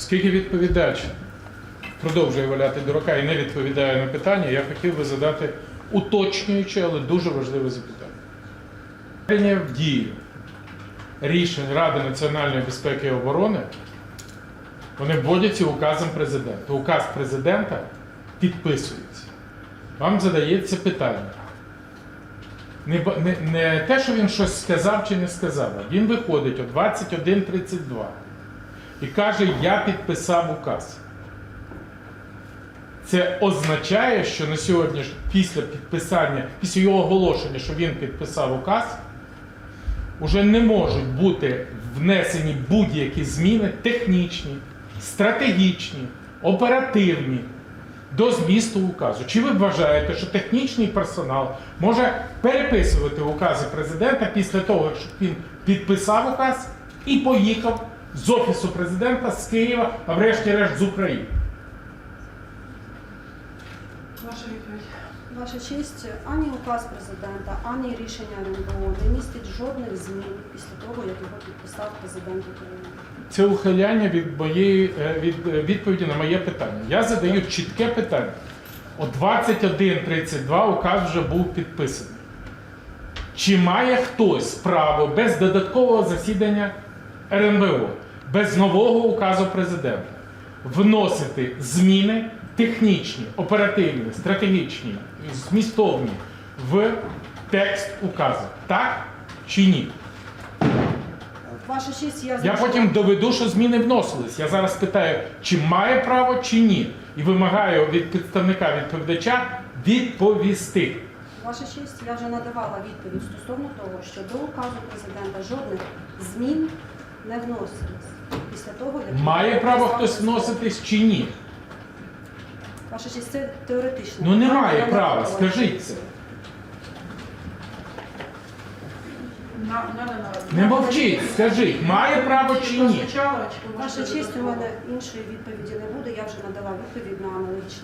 Оскільки відповідач продовжує валяти дурака і не відповідає на питання, я хотів би задати уточнююче, але дуже важливе запитання. В дію рішень Ради національної безпеки і оборони вони вводяться указом президента. Указ президента підписується. Вам задається питання. Не, не, не те, що він щось сказав чи не сказав, він виходить о 21.32 і каже, я підписав указ. Це означає, що на сьогодні, після підписання, після його оголошення, що він підписав указ, уже не можуть бути внесені будь-які зміни технічні, стратегічні, оперативні до змісту указу. Чи ви вважаєте, що технічний персонал може переписувати укази президента після того, як він підписав указ і поїхав з офісу президента з Києва, а врешті-решт з України? Ваша відповідь. Ваша честь, ані указ президента, ані рішення РНБО не містить жодних змін після того, як його підписав президент України. Це ухиляння від моєї е, від е, відповіді на моє питання. Я задаю чітке питання. О 21.32 указ вже був підписаний. Чи має хтось право без додаткового засідання РНБО, без нового указу президента вносити зміни технічні, оперативні, стратегічні, змістовні в текст указу? Так чи ні? Ваша честь, я Я потім доведу, що зміни вносились. Я зараз питаю, чи має право, чи ні. І вимагаю від представника відповідача відповісти. Ваша честь, я вже надавала відповідь стосовно того, що до указу президента жодних змін не вносилось. Після того, як Має право хтось вноситись чи ні? Ваша честь, це теоретично. Ну немає права, скажіть це. На, надо на Не мовчіть, скажіть, має право чи ні? Ваша честь, у мене іншої відповіді не буде. Я вже надала відповідь на аналогічне